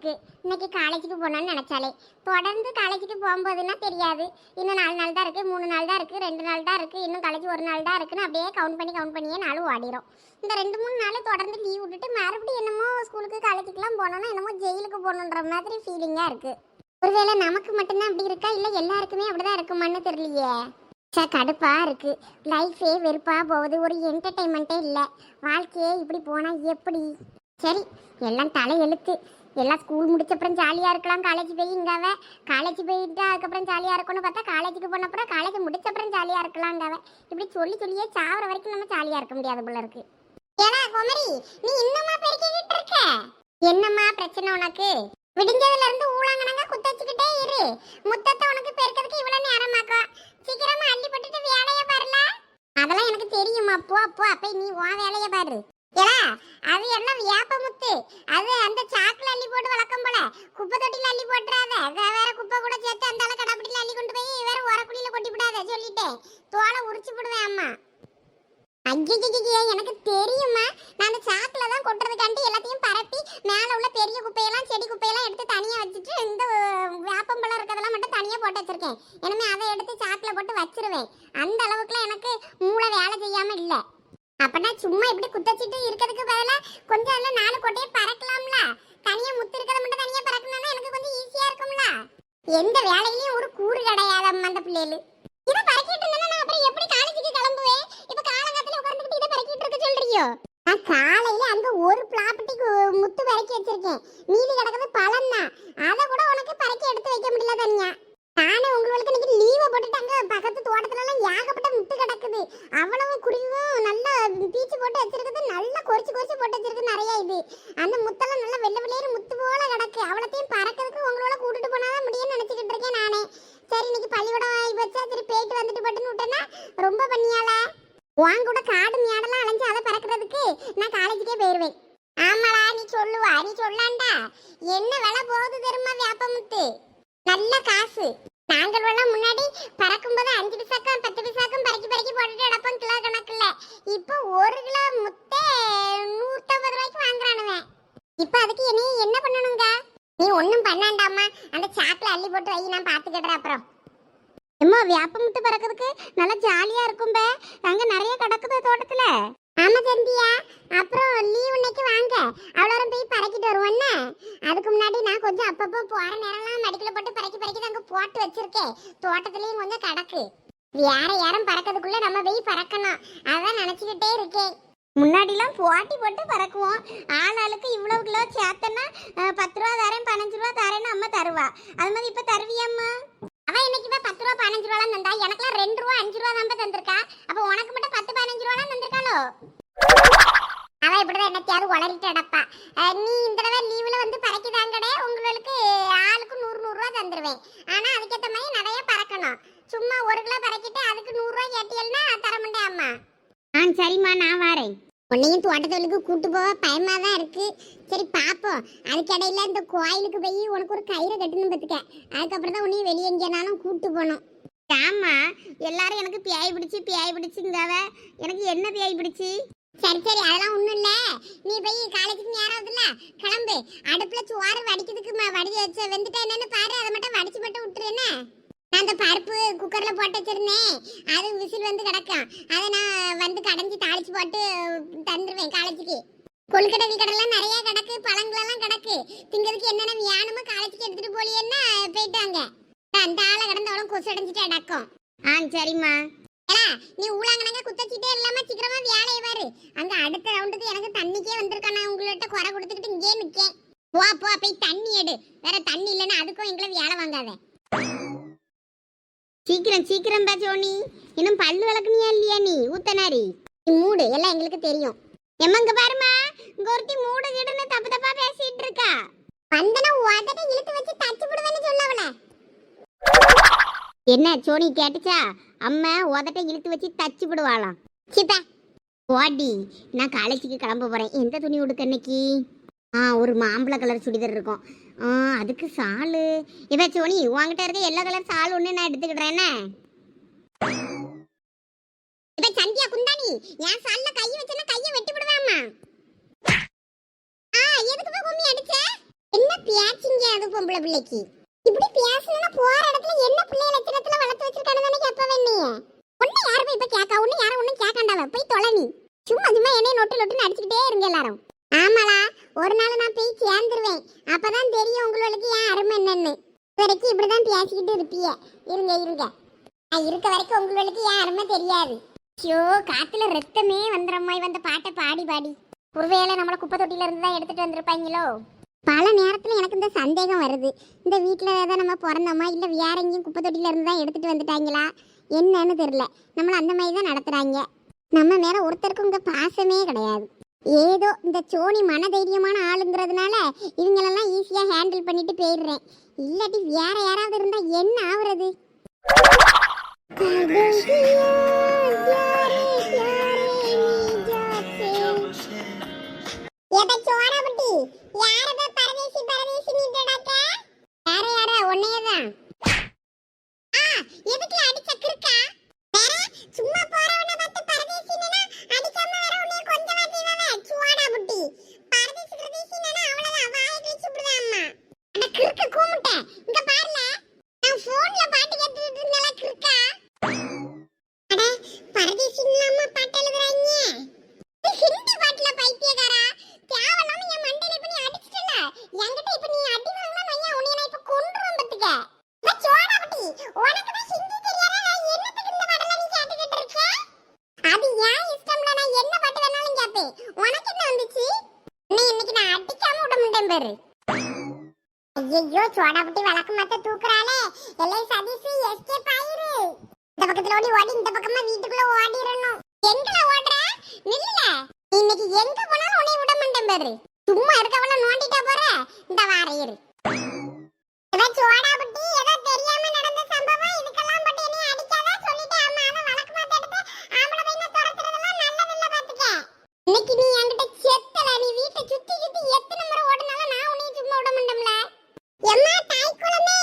இருக்கு இன்னைக்கு காலேஜுக்கு போகணும்னு நினச்சாலே. தொடர்ந்து காலேஜுக்கு போகும்போதுன்னா தெரியாது. இன்னும் நாலு நாள் தான் இருக்கு மூணு நாள் தான் இருக்குது ரெண்டு நாள் தான் இருக்குது இன்னும் காலேஜ் ஒரு நாள் தான் இருக்குன்னு அப்படியே கவுண்ட் பண்ணி கவுண்ட் பண்ணியே நாளும் ஓடிடும் இந்த ரெண்டு மூணு நாள் தொடர்ந்து லீவ் விட்டுட்டு மறுபடியும் என்னமோ ஸ்கூலுக்கு காலேஜுக்குலாம் போனோம்னா என்னமோ ஜெயிலுக்கு போகணுன்ற மாதிரி ஃபீலிங்காக இருக்குது ஒருவேளை நமக்கு மட்டும்தான் அப்படி இருக்கா? இல்லை எல்லாருக்குமே அப்படிதான் இருக்குமான்னு தெரியலையே. சார் கடுப்பாக இருக்குது லைஃபே வெறுப்பாக போகுது. ஒரு என்டர்டைன்மெண்ட்டே இல்லை. வாழ்க்கையே இப்படி போனால் எப்படி? சரி எல்லாம் தலை எழுத்து எல்லாம் ஸ்கூல் முடிச்ச அப்புறம் ஜாலியாக இருக்கலாம். காலேஜ் போய் இங்காவ காலேஜ் போயிட்டு அதுக்கப்புறம் ஜாலியாக இருக்கணும்னு பார்த்தா காலேஜுக்கு போன அப்புறம் காலேஜ் முடிச்ச அப்புறம் ஜாலியாக இருக்கலாங்காவ இப்படி சொல்லி சொல்லியே சாவர வரைக்கும் நம்ம ஜாலியாக இருக்க முடியாது போல இருக்கு. ஏடா குமரி நீ இன்னமா பெருக்கிக்கிட்டு இருக்க? என்னம்மா பிரச்சனை உனக்கு? விடிஞ்சதுல இருந்து ஊழாங்கனங்க குத்தச்சுக்கிட்டே இரு. முத்தத்தை உனக்கு பெருக்கிறதுக்கு இவ்வளவு நேரமாக்கா சீக்கிரமா அள்ளி போட்டுட்டு வேலையை பாருல. அதெல்லாம் எனக்கு தெரியுமா அப்போ அப்போ அப்ப நீ உன் வேலையை பாரு. ஏடா அது என்ன வியாப முத்து? அது அந்த சாக்குல அள்ளி போட்டு வளர்க்கும் போல. குப்பை தொட்டில அள்ளி போட்டுறாத. வே- வேற குப்பை கூட சேர்த்து அந்த அளவு கடாப்பிடில அள்ளி கொண்டு போய் வேற உரக்குழியில கொட்டி விடாத சொல்லிட்டேன் தோலை உரிச்சு விடுவேன் அம்மா. ஐயோ எனக்கு தெரியுமா நான் அந்த சாக்குல தான் கொட்டுறதுக்காண்டி எல்லாத்தையும் பரப்பி மேலே உள்ள பெரிய குப்பையெல்லாம் செடி குப்பையெல்லாம் எடுத்து தனியாக வச்சுட்டு இந்த வேப்பம்பழம் இருக்கிறதெல்லாம் மட்டும் தனியாக போட்டு வச்சிருக்கேன். இனிமேல் அதை எடுத்து சாக்கில் போட்டு வச்சிருவேன். அந்த அளவுக்குலாம் எனக்கு மூளை வேலை செய்யாமல் இல்லை. அப்பனா சும்மா இப்படி குத்தச்சிட்டு இருக்கிறதுக்கு பதிலா கொஞ்சம் அதுல நாலு கொட்டையை பறக்கலாம்ல. தனியா முத்து இருக்கிறத மட்டும் தனியா பறக்கணும்னா எனக்கு கொஞ்சம் ஈஸியா இருக்கும்ல. எந்த வேலையிலயும் ஒரு கூறு கிடையாதம்மா அந்த பிள்ளைகளு இதை பறக்கிட்டு இருந்தா நான் அப்புறம் எப்படி காலேஜுக்கு கிளம்புவேன்? இப்ப காலகட்டத்துல உட்கார்ந்துட்டு இதை பறக்கிட்டு இருக்க சொல்றியோ? நான் காலையில அங்க ஒரு பிளாப்பட்டி முத்து பறக்கி வச்சிருக்கேன். மீதி கிடக்குது பழம் தான். அதை கூட உனக்கு பறக்கி எடுத்து வைக்க முடியல தனியா. நானே உங்களுக்கு இன்னைக்கு லீவை போட்டுட்டு அங்க பக்கத்து தோட்டத்துல எல்லாம் ஏகப்பட்ட முத்து கிடக்குது அவ்வளவு குருவியும் நல்லா பீச்சு போட்டு வச்சிருக்குது நல்லா கொறிச்சு கொறிச்சு போட்டு வச்சிருக்கு நிறைய இது அந்த முத்தெல்லாம் நல்லா வெள்ளை வெள்ளையரு முத்து போல கிடக்கு அவ்வளத்தையும் பறக்கிறதுக்கு உங்களோட கூட்டிட்டு போனாதான் முடியும்னு நினைச்சுக்கிட்டு இருக்கேன் நானே சரி இன்னைக்கு பள்ளிக்கூடம் ஆகி வச்சா சரி போயிட்டு வந்துட்டு பட்டுன்னு விட்டேன்னா ரொம்ப பண்ணியால உன் கூட காடு மேடெல்லாம் அலைஞ்சு அதை பறக்கிறதுக்கு நான் காலேஜுக்கே போயிருவேன் ஆமாடா நீ சொல்லுவா நீ சொல்லாண்டா என்ன விலை போகுது தெரியுமா வேப்பமுத்து நல்ல காசு நாங்கள் எல்லாம் முன்னாடி பறக்கும்போது அஞ்சு பிசாக்கும் பத்து பிசாக்கும் பறக்கி பறக்கி போட்டுட்டு கிடப்போம் கிலோ கணக்குல இப்போ ஒரு கிலோ முத்தே நூற்றம்பது ரூபாய்க்கு வாங்குறானுவேன் இப்போ அதுக்கு இனி என்ன பண்ணணுங்க நீ ஒன்றும் பண்ணாண்டாமா அந்த சாக்கில் அள்ளி போட்டு வை நான் பார்த்துக்கிடுறேன் அப்புறம். அம்மா வியாபமுத்து பறக்கிறதுக்கு நல்லா ஜாலியா இருக்கும் பே. அங்க நிறைய கிடக்குது தோட்டத்துல. ஆமா சந்தியா. அப்புறம் லீவ் இன்னைக்கு வாங்க. அவ்வளோ போய் பறக்கிட்டு வருவோன்னு அதுக்கு முன்னாடி நான் கொஞ்சம் அப்பப்போ போற நேரம்லாம் மடிக்கல போட்டு பறக்கி பறக்கி அங்க போட்டு வச்சிருக்கேன் தோட்டத்துலயும் கொஞ்சம் கிடக்கு. வேற யாரும் பறக்கிறதுக்குள்ள நம்ம போய் பறக்கணும். அதான் நினைச்சுக்கிட்டே இருக்கேன். முன்னாடிலாம் போட்டி போட்டு பறக்குவோம். ஆள் ஆளுக்கு இவ்வளோ கிலோ சேர்த்தனா பத்து ரூபா தரேன் பதினஞ்சு ரூபா தரேன்னு அம்மா தருவா. அது மாதிரி இப்போ தருவியம்மா? அவன் இன்னைக்கு இப்ப பத்து ரூபா பதினஞ்சு ரூபாலாம் தந்தா? எனக்குலாம் ரெண்டு ரூபா அஞ்சு ரூபா தான் தந்திருக்கா. அப்போ உனக்கு மட்டும் பத்து பதினஞ்சு ரூபாலாம் தந்திருக்காளோ? அவன் இப்படி தான் என்னத்தையாவது உளறிட்டு அடப்பா நீ இந்த தடவை லீவில் வந்து பறக்கிதாங்கடே உங்களுக்கு ஆளுக்கு நூறு நூறுரூவா தந்துடுவேன் தந்துருவேன். அதுக்கேற்ற மாதிரி நிறைய பறக்கணும். சும்மா ஒரு கிலோ பறக்கிட்டு அதுக்கு நூறுரூவா கேட்டியல்னா தர மாட்டேன் அம்மா ஆ சரிம்மா நான் வரேன். உன்னையும் தோட்டத்தொழிலுக்கு கூட்டு போக பயமா தான் இருக்கு. சரி பாப்போம். அதுக்கடையில இந்த கோயிலுக்கு போய் உனக்கு ஒரு கயிறை கட்டணும் பத்துக்க அதுக்கப்புறம் தான் உன்னையும் வெளியே எங்கேனாலும் கூட்டு போகணும். ஆமா எல்லாரும் எனக்கு பியாய் பிடிச்சி பியாய் பிடிச்சிங்காவ எனக்கு என்ன பியாய் பிடிச்சி? சரி சரி அதெல்லாம் ஒண்ணும் இல்லை. நீ போய் காலேஜுக்கு நேரம் ஆகுதுல்ல கிளம்பு. அடுப்பில் சோறு வடிக்கிறதுக்கு வடி வச்சு வெந்துட்டா என்னன்னு பாரு. அதை மட்டும் வடிச்சு மட்டும் விட்டுரு என்ன? நான் அந்த பருப்பு குக்கர்ல போட்டு வச்சிருந்தேன். அது விசில் வந்து கிடக்கும். அதை நான் வந்து கடைஞ்சி தாளிச்சு போட்டு தந்துருவேன் காலேஜுக்கு. கொழுக்கடை கடலாம் நிறைய கிடக்கு பழங்களெல்லாம் கிடக்கு. திங்கிறதுக்கு என்னென்ன வேணுமோ காலேஜுக்கு எடுத்துட்டு போலியன்னா போயிட்டாங்க. அந்த ஆளை கிடந்தவளும் கொசு அடைஞ்சிட்டு அடக்கும் ஆ சரிம்மா. ஏடா நீ ஊழாங்கனங்க குத்தச்சிட்டே இல்லாம சீக்கிரமா வேலையை பாரு. அங்க அடுத்த ரவுண்டுக்கு எனக்கு தண்ணிக்கே வந்திருக்கா. நான் உங்கள்கிட்ட குறை கொடுத்துக்கிட்டு இங்கே நிற்கேன் போ போ போய் தண்ணி எடு. வேற தண்ணி இல்லைன்னா அதுக்கும் எங்களை வேலை வாங்காத. சீக்கிரம் சீக்கிரம் பா ஜோனி. இன்னும் பல்லு விளக்குனியா இல்லையா நீ? ஊத்தனாரி நீ மூடு எல்லாம் எங்களுக்கு தெரியும். எம்மங்க பாருமா இங்க ஒருத்தி மூடு கிடுன்னு தப்பு தப்பா பேசிட்டு இருக்கா. வந்தனா உதட்ட இழுத்து வச்சு தச்சு விடுவேன்னு சொல்லவல என்ன சோனி கேட்டுச்சா? அம்மா உதட்ட இழுத்து வச்சு தச்சு விடுவாளாம் சிப்பா. ஓடி நான் காலேஜுக்கு கிளம்ப போறேன். எந்த துணி உடுக்க இன்னைக்கு ஆ ஒரு மாம்பழ கலர் சுடிதார் இருக்கும். ஆ அதுக்கு சாலு. இவ சோனி உங்ககிட்ட இருக்க எல்லோ கலர் சால் ஒன்று நான் எடுத்துக்கிடுறேன் இப்ப சந்தியா குந்தாணி என் சால்ல கை வச்சேன்னா கையை வெட்டி விடுவாமா ஆ எதுக்கு போய் கும்மி அடிச்ச? என்ன பேச்சிங்க அது பொம்பளை பிள்ளைக்கு? இப்படி பேசணும்னா போற இடத்துல என்ன பிள்ளை லட்சணத்துல வளர்த்து வச்சிருக்கானு தானே கேட்ப நீ ஒண்ணு யாரும் இப்ப கேட்கா ஒண்ணு யாரும் ஒண்ணும் கேட்காண்டாவ போய் தொலை நீ. சும்மா சும்மா என்னைய நொட்டு நொட்டுன்னு அடிச்சுக்கிட்டே இருங்க எல்லாரும். ஆமாளா ஒரு நாள் நான் போய் சேர்ந்துருவேன். அப்பதான் தெரியும் உங்களுக்கு ஏன் அருமை என்னன்னு. இது வரைக்கும் இப்படிதான் பேசிக்கிட்டு இருப்பிய. இருங்க இருங்க. நான் இருக்க வரைக்கும் உங்களுக்கு ஏன் அருமை தெரியாது. ஐயோ காத்துல ரத்தமே வந்துடுறம்மா. வந்த பாட்டை பாடி பாடி. ஒருவேளை நம்மள குப்பை தொட்டில இருந்து தான் எடுத்துட்டு வந்திருப்பாங்களோ? பல நேரத்துல எனக்கு இந்த சந்தேகம் வருது. இந்த வீட்டில் ஏதாவது நம்ம பிறந்தோமா? இல்லை வேற எங்கேயும் குப்பை தொட்டில இருந்து தான் எடுத்துட்டு வந்துட்டாங்களா? என்னன்னு தெரியல. நம்மளை அந்த மாதிரி தான் நடத்துகிறாங்க நம்ம மேலே ஒருத்தருக்கும் இங்கே பாசமே கிடையாது. ஏதோ இந்த சோனி மனதைரியமான ஆளுங்கிறதுனால இவங்களெல்லாம் ஈஸியாக ஹேண்டில் பண்ணிட்டு போயிடுறேன். இல்லாட்டி வேற யாராவது இருந்தா என்ன ஆகுறது அடிக்காம விட மாட்டேன் பாரு. ஐயோ சோடாபட்டி விளக்கு மத்த தூக்குறாளே. எல்லை சதீஷ் எஸ்கேப் ஆயிரு இந்த பக்கத்துல ஓடி ஓடி இந்த பக்கமா வீட்டுக்குள்ள ஓடிரணும். எங்கல ஓடுற? நில்லுல. இன்னைக்கு எங்க போனாலும் உன்னை விட மாட்டேன் பாரு. சும்மா இருக்கவள நோண்டிட்டா போற. இந்த வாரையரு ஏதோ சோடா புட்டி ஏதோ தெரியாம நடந்த சம்பவம். இதுக்கெல்லாம் போட்டு என்னை அடிக்காத. சொல்லிட்டு அம்மா அதை வழக்கு மாத்த எடுத்து ஆம்பளை பையனை துரத்துறதெல்லாம் நல்லதில்ல பாத்துக்க. இன்னைக்கு நீ என்கிட்ட செத்தல நீ வீட்டை சுத்தி சுத்தி எத்தனை முறை ஓடுனாலும் நான் உன்னை சும்மா விட மாட்டோம்ல எம்மா தாய் குழந்தை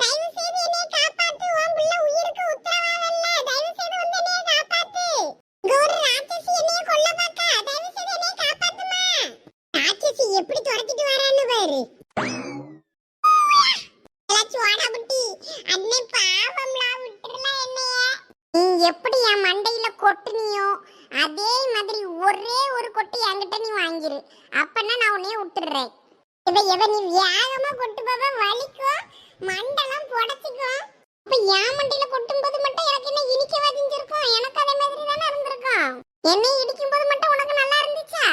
தயவு செய்து என்னை காப்பாத்து உன் புள்ள உயிருக்கு உத்தரவாதம் இல்ல தயவு செய்து வந்து என்னைய காப்பாத்து இங்க ஒரு ராட்சசி என்னைய கொல்ல பாக்கா தயவு செய்து என்னைய காப்பாத்துமா ராட்சசி எப்படி துரத்திட்டு வரான்னு பாரு சோடாபுட்டி அன்னை பாவம்லா விட்டுறல என்னைய நீ எப்படி என் மண்டையில கொட்டுனியோ அதே மாதிரி ஒரே ஒரு கொட்டு என்கிட்ட நீ வாங்கிரு அப்பன்னா நான் உன்னைய விட்டுறேன் இவ இவ நீ வேகமா கொட்டு பாப்பா வலிக்கும் மண்டெல்லாம் புடச்சிக்கும் அப்ப என் மண்டையில கொட்டும் போது மட்டும் எனக்கு என்ன இனிக்க வதிஞ்சிருக்கும் எனக்கு அதே மாதிரி தானே இருந்திருக்கும் என்னை இடிக்கும் போது மட்டும் உனக்கு நல்லா இருந்துச்சா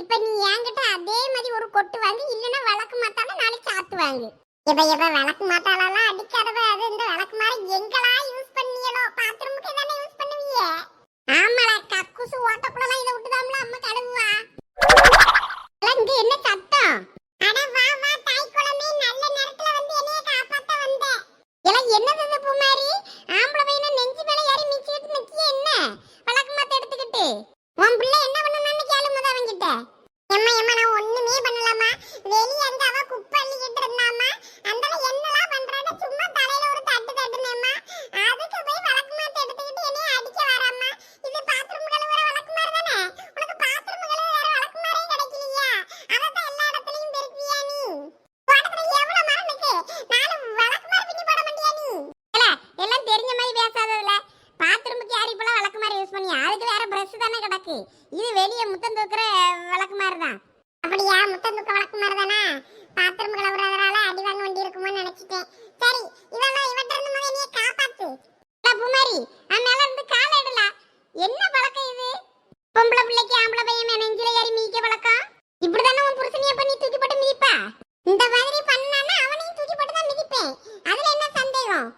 இப்ப நீ என்கிட்ட அதே மாதிரி ஒரு கொட்டு வாங்கி. இல்லைன்னா விளக்கு மாத்தாலும் நாளைக்கு சாத்து வாங்கு. இவ விளக்கு மாத்தாலாம் அடிக்காதவ. அது இந்த விளக்கு மாதிரி எங்கெல்லாம் யூஸ் பண்ணியலோ பாத்ரூமுக்கு தானே யூஸ் பண்ணுவீங்க ஆமாடா கக்குசு ஓட்டக்குள்ளலாம் இதை விட்டுதாம்ல அம்மா கழுவுவா. இங்க என்ன சத்தம்? அட வா வா தாய் குழந்தை நல்ல நேரத்துல வந்து என்னைய காப்பாத்த வந்த. எல்லாம் என்னது இது பூமாரி? ஆம்பளை பையனை நெஞ்சு மேல ஏறி மிச்சிட்டு நிக்கிய என்ன? விளக்கு மாத்த எடுத்துக்கிட்டு. உன் பிள்ளை என்ன பண்ணணும்னு கேளு முத அவன்கிட்ட. எம்மா எம்மா நான் ஒண்ணுமே பண்ணலாமா வெளிய அங்க அவ குப்பை அள்ளிக்கிட்டு இருந்தாமா அந்தால என்னலாம் பண்றான்னு சும்மா தலையில ஒரு தட்டு தட்டுனேம்மா அதுக்கு போய் வழக்கு மாத்த எடுத்துக்கிட்டு என்னைய அடிக்க வராமா இது பாத்ரூம் கழுவுற வழக்கு மாதிரி தானே உனக்கு பாத்ரூம் கழுவுற வேற வழக்கு மாதிரியே கிடைக்கலையா அதான் எல்லா இடத்துலயும் பெருக்கியா நீ தோட்டத்துல எவ்வளவு மரம் இருக்கு நாலு வழக்கு மாதிரி பின்னி போட மாட்டியா நீ எல்லாம் தெரிஞ்ச மாதிரி பேசாததுல பாத்ரூமுக்கு யாரி போல விளக்கு மாதிரி யூஸ் பண்ணி அதுக்கு வேற பிரஷ் தானே கிடக்கு இது வெளியே முத்தம் தூக்குற விளக்கு மாதிரி தான் அப்படியா வழக்கு மாதிரி தானே பாத்ரூம் கலவுறதுனால அடி வாங்க வேண்டி இருக்குமோ நினைச்சிட்டேன். சரி இவெல்லாம் இவட்ட இருந்து முதல்ல நீ காப்பாத்து. பூமாரி நான் மேல இருந்து கால இடல என்ன பழக்கம் இது? பொம்பளை பிள்ளைக்கு ஆம்பளை பையன் நெஞ்சில ஏறி மீக்க பழக்கம் இப்படிதானே உன் புருஷனைய பண்ணி தூக்கி போட்டு மிதிப்பா? இந்த மாதிரி பண்ணானா அவனையும் தூக்கி போட்டு தான் மிதிப்பேன். அதுல என்ன சந்தேகம்?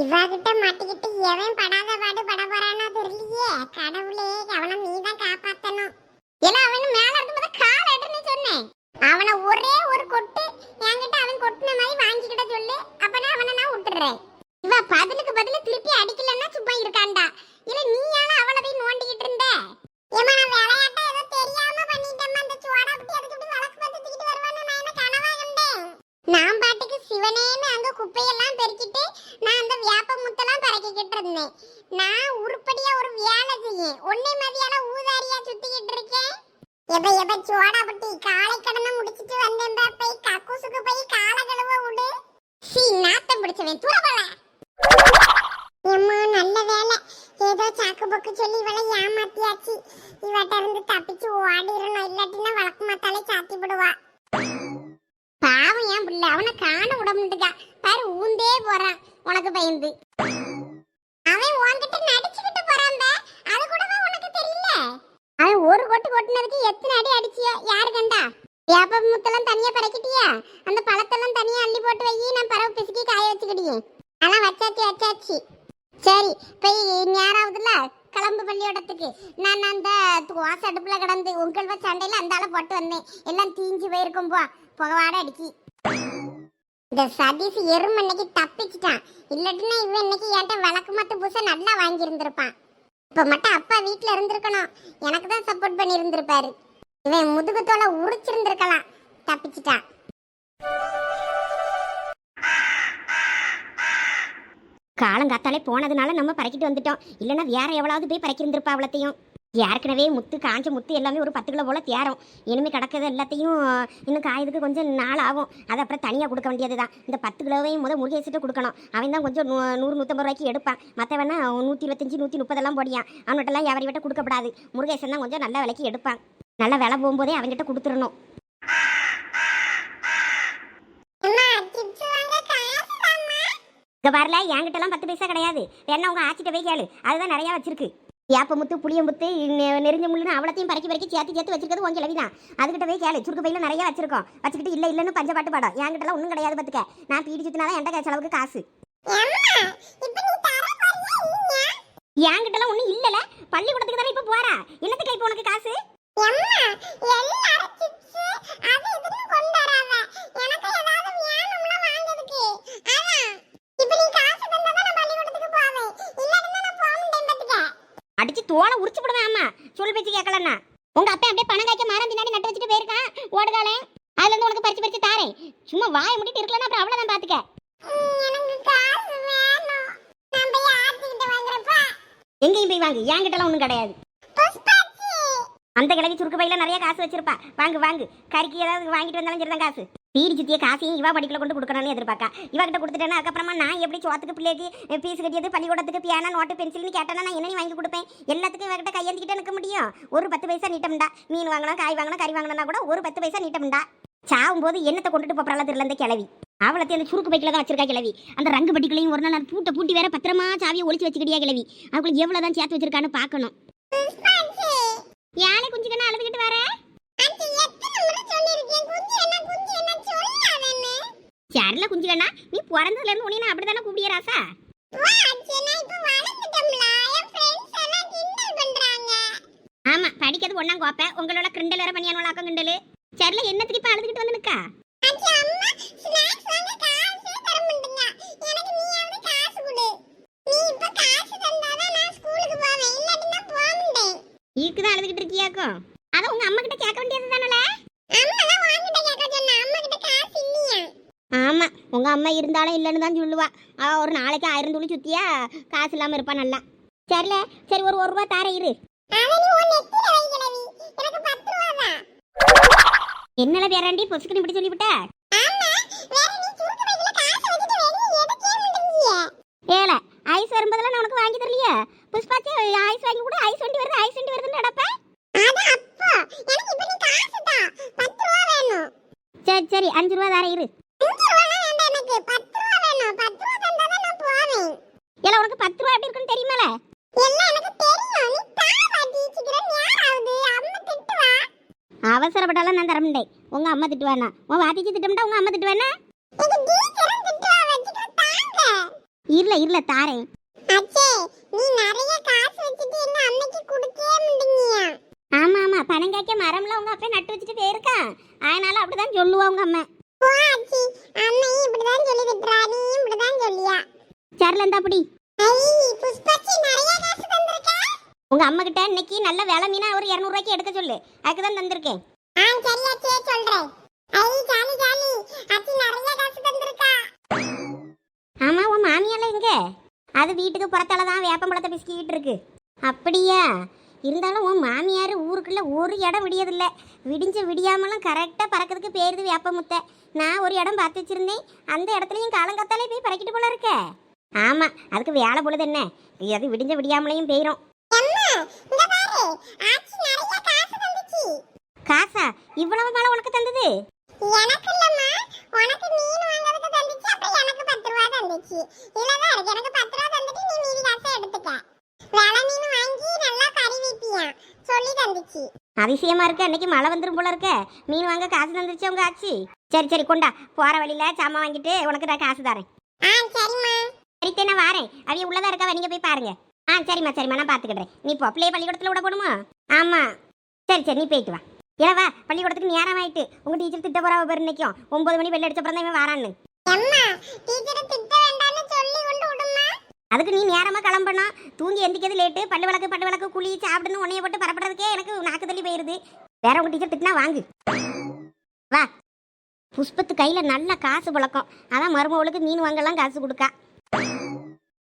இவகிட்ட மாட்டிக்கிட்டு எவன் படாத பாடு பட போறானோ தெரியலையே கடவுளே அவனை நீ தான் காப்பாத்தணும் ஏன்னா அவன் மேல இருக்கும்போது கால் எடுன்னு சொன்னேன் அவனை ஒரே ஒரு கொட்டு என்கிட்ட அவன் கொட்டின மாதிரி வாங்கிக்கிட்ட சொல்லு. அப்பனா அவனை நான் விட்டுறேன் இவ பதிலுக்கு பதிலு திருப்பி அடிக்கலன்னா சும்மா இருக்காண்டா. இல்ல நீயால அவளை போய் நோண்டிக்கிட்டு இருந்த? ஏமா நான் விளையாட்டா ஏதோ தெரியாம பண்ணிட்டேம்மா. அந்த சுவாடா பத்தி அதுக்கு இப்படி வழக்கு பார்த்து தூக்கிட்டு வருவான்னு நான் என்ன கனவா கண்டேன்? நான் பாட்டுக்கு சிவனேன்னு அங்க குப்பையெல்லாம் பெருக்கிட்டு நான் அந்த வியாப முத்தெல்லாம் பறக்கிக்கிட்டு இருந்தேன். நான் உருப்படியா ஒரு வேலை செய்யேன். ஒன்னே மதியால ஊதாரியா சுத்திக்கிட்டு இருக்கேன்? எப்ப எப்ப சோடா பட்டி காலை கடனை முடிச்சிட்டு வந்தேன் போய் கக்கூசுக்கு போய் காலை கழுவ விடு. சீ நாத்தம் பிடிச்சவன். தூரப்பல எம்மா நல்ல வேலை ஏதோ சாக்கு போக்கு சொல்லி இவளை ஏமாத்தியாச்சு இவட்ட இருந்து தப்பிச்சு ஓடிடணும் இல்லாட்டினா வழக்கு மாத்தாலே சாத்தி விடுவா பாவம் ஏன் பிள்ளை அவனை காண விட முடியுதா பாரு ஊந்தே போறான் உனக்கு பயந்து அவன் உன்கிட்ட நடிச்சுக்கிட்டு போறான் பே. அது கூடவா உனக்கு தெரியல அவன் ஒரு கொட்டு கொட்டினதுக்கு எத்தனை அடி அடிச்சியோ யாரு கண்டா வேப்ப முத்தெல்லாம் தனியா பறக்கிட்டியா அந்த பழத்தெல்லாம் தனியா அள்ளி போட்டு வை நான் பறவை பிசுக்கி காய வச்சுக்கிடியே அதெல்லாம் வச்சாச்சு வச்சாச்சு. சரி போய் நேராவதுல கிளம்பு பள்ளியோடத்துக்கு. நான் அந்த வாச அடுப்புல கிடந்து உங்கள் சண்டையில அந்த ஆளை போட்டு வந்தேன். எல்லாம் தீஞ்சு போயிருக்கும் போ. புகவாட அடிக்கி. இந்த சதீஷ் எறும்பு அன்னைக்கு தப்பிச்சிட்டான். இல்லாட்டினா இவன் இன்னைக்கு என்கிட்ட விளக்கு மத்து பூசை நல்லா வாங்கி இருந்திருப்பான் மட்டும் அப்பா வீட்டில் இருந்திருக்கணும். எனக்கு தான் சப்போர்ட் பண்ணியிருந்திருப்பாரு. இவன் முதுகு தோலை உரிச்சிருந்திருக்கலாம். தப்பிச்சிட்டான் காலங்காத்தாலே போனதுனால நம்ம பறக்கிட்டு வந்துட்டோம். இல்லைன்னா வேற எவ்வளவு போய் பறக்கிருந்திருப்பா அவ்வளத்தையும் ஏற்கனவே முத்து காஞ்ச முத்து எல்லாமே ஒரு பத்து கிலோ போல தேரும். இனிமே கிடக்கிறது எல்லாத்தையும் இன்னும் காயதுக்கு கொஞ்சம் நாள் ஆகும். அதை அப்புறம் தனியாக கொடுக்க வேண்டியது தான் இந்த பத்து கிலோவையும் முதல் முருகேசிட்டு கொடுக்கணும். அவன் தான் கொஞ்சம் நூ- நூறு நூற்றம்பது ரூபாய்க்கு எடுப்பான். மற்றவனா நூற்றி இருபத்தஞ்சி நூற்றி முப்பதெல்லாம் போடியான் அவன்கிட்டலாம் எவரி விட்ட கொடுக்கப்படாது. முருகேசன் தான் கொஞ்சம் நல்ல விலைக்கு எடுப்பான். நல்ல விலை போகும்போதே அவன்கிட்ட கொடுத்துடணும் அம்மா சிப்ஸ் வாங்க காசு தாம்மா இங்க வரல என்கிட்டலாம் பத்து பைசா கிடையாது. வேணா உங்க ஆச்சிட்ட போய் கேளு. அதுதான் நிறையா வச்சிருக்கு. ஏப்ப முத்து புளிய முத்து நெறிஞ்ச முள்ளுன்னு அவ்வளோத்தையும் பறக்கி பறக்கி சேர்த்து சேர்த்து வச்சிருக்கிறது உன் கிளவி தான் போய் கேளு. சுருக்கு பையில நிறைய வச்சிருக்கோம். வச்சுக்கிட்டு இல்ல இல்லன்னு பஞ்ச பாட்டு பாடம். என்கிட்டலாம் ஒன்றும் கிடையாது பத்துக்க. நான் பீடி சுத்தினாதான் என்கிட்ட செலவுக்கு காசு. என்கிட்டலாம் ஒன்றும் இல்லல. பள்ளிக்கூடத்துக்கு தானே இப்போ போறா? என்னத்துக்கு இப்போ உனக்கு காசு? எல்லாரும் சிப்ஸ் அது இதுன்னு கொண்டு வராங்க எனக்கு ஏதாவது வேணும்ல வாங்குறதுக்கு அதான் இப்போ நீ காசு தந்தா தான் நான் பள்ளிக்கூடத்துக்கு போவேன் இல்லாட்டினா நான் போக முடியும் பாத்துக்க அடிச்சு தோலை உரிச்சு விடுவேன் அம்மா. சொல் பேச்சு கேட்கலன்னா. உங்க அப்பா அப்படியே பணம் காய்க்க மரம் பின்னாடி நட்டு வச்சுட்டு போயிருக்கான் ஓடுகாலே. அதுல இருந்து உனக்கு பறிச்சு பறிச்சு தாரேன். சும்மா வாயை முடிட்டு இருக்கலன்னா அப்புறம் அவ்வளவுதான் பாத்துக்க. எங்கேயும் போய் வாங்கு. என்கிட்டலாம் ஒன்றும் கிடையாது. புஷ்பாச்சி. அந்த கிழவி சுருக்கு பையில நிறைய காசு வச்சிருப்பா. வாங்கு வாங்கு. கறிக்கு ஏதாவது வாங்கிட்டு வந்தாலும் சரிதான் காசு. பீடி சுத்திய காசையும் இவா படிக்கல கொண்டு கொடுக்கணும்னு எதிர்பார்க்கா. இவ கிட்ட கொடுத்துட்டேன்னா அதுக்கப்புறமா நான் எப்படி சோத்துக்கு பிள்ளைக்கு பீஸ் கட்டியது பள்ளிக்கூடத்துக்கு பியானா நோட்டு பென்சில்னு கேட்டேன்னா நான் என்ன வாங்கி கொடுப்பேன்? எல்லாத்துக்கும் இவகிட்ட கையேந்திக்கிட்டே நிற்க முடியும். ஒரு பத்து பைசா நீட்டம்டா மீன் வாங்கினா காய் வாங்கணும் கறி வாங்கினா கூட ஒரு பத்து பைசா நீட்டம்டா சாவும் போது என்னத்தை கொண்டுட்டு போறால தெரியல இந்த கிளவி அவளத்தை அந்த சுருக்கு பைக்கில் தான் வச்சிருக்கா கிளவி அந்த ரங்கு பட்டிக்குள்ளையும் ஒரு நாள் அது பூட்டை பூட்டி வேற பத்திரமா சாவியை ஒழிச்சு வச்சுக்கிட்டியா கிழவி. அவங்களுக்கு எவ்வளோதான் சேர்த்து வச்சிருக்கான்னு பார்க்கணும். யானை குஞ்சுக்கன்னு அழுதுகிட்டு வர ஆச்சி எத்தனை முறை சொல்லிருக்கேன் குஞ்சு என்ன குஞ்சு என்ன சொல்லாதேன்னு சரில குஞ்சுக்கண்ணா நீ பிறந்ததுல இருந்து உன்னை நான் அப்படிதானே கூப்பிடிய ராசா? ஆமா படிக்கிறது ஒண்ணாம் கோப்ப. உங்களோட கிண்டல் வேற பண்ணியானோளாக்கம் கிண்டல். சரில என்ன திருப்பி அழுதுகிட்டு வந்து நிக்கா? ஆச்சி அம்மா ஸ்நாக்ஸ் வாங்க காசே தர மாட்டீங்க. எனக்கு நீயாவது காசு கொடு. நீ இப்ப காசு தந்தாதான் நான் ஸ்கூலுக்கு போவேன். இல்லாட்டி நான் போக மாட்டேன். ஈக்கு தான் அழுதுகிட்டு இருக்கியாக்கும் அத உங்க அம்மா கிட்ட கேட்க வேண்டியது தானே அம்மா தான் வாங்கிட்ட கேட்க சொன்னா. அம்மா கிட்ட காசு இல்லையா? ஆமா உங்க அம்மா இருந்தாலும் இல்லைன்னு தான் சொல்லுவா. அவ ஒரு நாளைக்கு ஆயிரம் துளி சுத்தியா காசு இல்லாம இருப்பா நல்லா. சரில சரி ஒரு ஒரு ரூபா தார இரு. என்னல பேராண்டி பொசுக்குன்னு இப்படி சொல்லிவிட்ட? ஏல ஐஸ் வரும்போதெல்லாம் நான் உனக்கு வாங்கி தரலையே. புஷ்பாச்சி ஐஸ் வாங்கி கூட ஐஸ் வண்டி வருது ஐஸ் வண்டி வருதுன்னு நடப்பேன் சரி சரி அஞ்சு ரூபா தார இரு. ஏல உனக்கு பத்து ரூபா எப்படி இருக்குன்னு தெரியுமால? அவசரப்பட்டாலும் நான் தர முடியேன் உங்க அம்மா திட்டுவானா உன் வாத்திச்சு திட்டம்டா உங்க அம்மா திட்டுவானா இல்ல இல்ல தாரேன். அச்சே நீ நிறைய காசு வச்சுட்டு என்ன அம்மைக்கு கொடுக்கவே மாட்டீங்க ஆமா ஆமா பணம் காய்க்க மரம்லாம் உங்க அப்பா நட்டு வச்சுட்டு போயிருக்கான் அதனால அப்படிதான் சொல்லுவா உங்க அம்மா. ஆச்சி. அம்மையும் இப்படிதான் சொல்லி திட்டுறா நீயும் இப்படிதான் சொல்லியா? சரில இருந்தா அப்படி உங்க அம்மா கிட்ட இன்னைக்கு நல்ல வேலை மீனா ஒரு இரநூறுவாய்க்கு எடுக்க சொல்லு. அதுக்கு தான் தந்திருக்கேன். ஆ சரியாச்சே சொல்றேன். ஐ ஜாலி ஜாலி. அச்சி நிறைய காசு தந்திருக்கா? ஆமா உன் மாமியால எங்க? அது வீட்டுக்கு புறத்தால தான் வேப்பம்பழத்தை பிஸ்கிட்டு இருக்கு. அப்படியா? இருந்தாலும் உன் மாமியார் ஊருக்குள்ள ஒரு இடம் விடியதில்ல. விடிஞ்ச விடியாமலும் கரெக்டாக பறக்கிறதுக்கு பேருது வேப்பமுத்தை. நான் ஒரு இடம் பார்த்து வச்சிருந்தேன். அந்த இடத்துலையும் காலங்காத்தாலே போய் பறக்கிட்டு போல இருக்க. ஆமாம் அதுக்கு வேலை பொழுது என்ன? அது விடிஞ்ச விடியாமலையும் போயிடும் காசா இவ்வளவு மேலே உனக்கு தந்தது? எனக்கு இல்லம்மா உனக்கு மீன் வாங்குறதுக்கு தந்துச்சு அப்புறம் எனக்கு பத்து ரூபா தந்துச்சு. இல்லதான் இருக்கு. எனக்கு பத்து ரூபா தந்துட்டு நீ மீதி காசை எடுத்துக்க. விலை மீன் வாங்கி நல்லா கறி வைப்பியா? சொல்லி தந்துச்சு. அதிசயமா இருக்கு. அன்னைக்கு மழை வந்துரும் போல இருக்க. மீன் வாங்க காசு தந்துருச்சு உங்க ஆச்சி? சரி சரி கொண்டா. போற வழியில சாமான் வாங்கிட்டு உனக்கு நான் காசு தரேன். ஆ சரிம்மா. சரித்தே நான் வாரேன். அவைய உள்ளதா இருக்கா? நீங்க போய் பாருங்க. ஆ சரிம்மா சரிம்மா நான் பாத்துக்கிடுறேன் நீ இப்போ பிள்ளை பள்ளிக்கூடத்துல விட போடுமா ஆமா. சரி சரி நீ போயிட்டு வா. ஏன் வா. பள்ளிக்கூடத்துக்கு நேரம் ஆயிட்டு உங்க டீச்சர் திட்ட போறா பேர் இன்னைக்கும். ஒன்பது மணி வெள்ள அடிச்ச அப்புறம் தான் இவன் வாரான்னு. அம்மா டீச்சரை திட்ட வேண்டாம்னு சொல்லி கொண்டு அதுக்கு நீ நேரமா கிளம்பணும் தூங்கி எந்திக்கிறது லேட்டு பல்லு விளக்கு பட்டு விளக்கு குழி சாப்பிடுன்னு உன்னைய போட்டு பரப்படுறதுக்கே எனக்கு நாக்கு தள்ளி போயிருது. வேற உங்க டீச்சர் திட்டினா வாங்கு. வா. புஷ்பத்து கையில நல்ல காசு புழக்கம். அதான் மருமவளுக்கு மீன் வாங்கலாம் காசு கொடுக்கா.